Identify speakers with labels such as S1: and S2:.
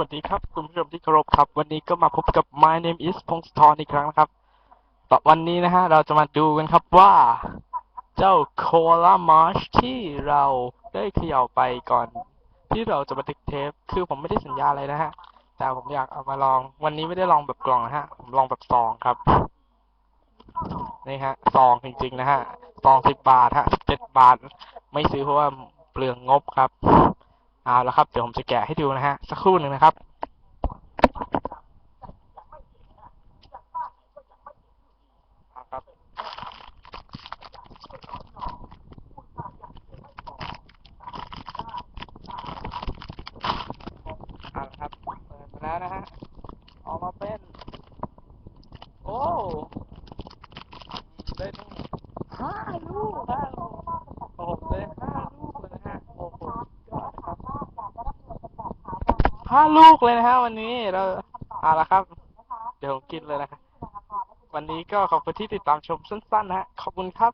S1: วัสดีครับ คุณผู้ชมที่เคารพครับ วันนี้ก็มาพบกับ My name is พงศธรอีกครั้งนะครับต่อวันนี้นะฮะ เราจะมาดูกันครับว่า เจ้าโคลามาร์ชที่เราได้เขย่าไปก่อน ที่เราจะบันทึกเทป คือผมไม่ได้สัญญาอะไรนะฮะ แต่ผมอยากเอามาลอง วันนี้ไม่ได้ลองแบบกล่องนะฮะ ผมลองแบบซองครับ นี่ฮะ ซองจริงๆนะฮะ ซองสิบบาทฮะสิบเจ็ดบาท ไม่ซื้อเพราะว่าเปลืองงบครับ เอาละครับ เดี๋ยวผมจะแกะให้ดูนะฮะ สักครู่หนึ่งนะครับเอาครับ เอาละครับเปิดมาแล้วนะฮะ ออกมาเป็น โอ้ได้ทั้งห้าลูกห้าลูกโอ้โหได้ห้าลูกเลยนะฮะ โอ้โหสุดยอดนะครับ ห้าลูกเลยนะฮะวันนี้เราเอาละครับ เดี๋ยวผมกินเลยนะครับวันนี้ก็ขอบคุณที่ติดตามชมสั้นๆนะฮะขอบคุณครับ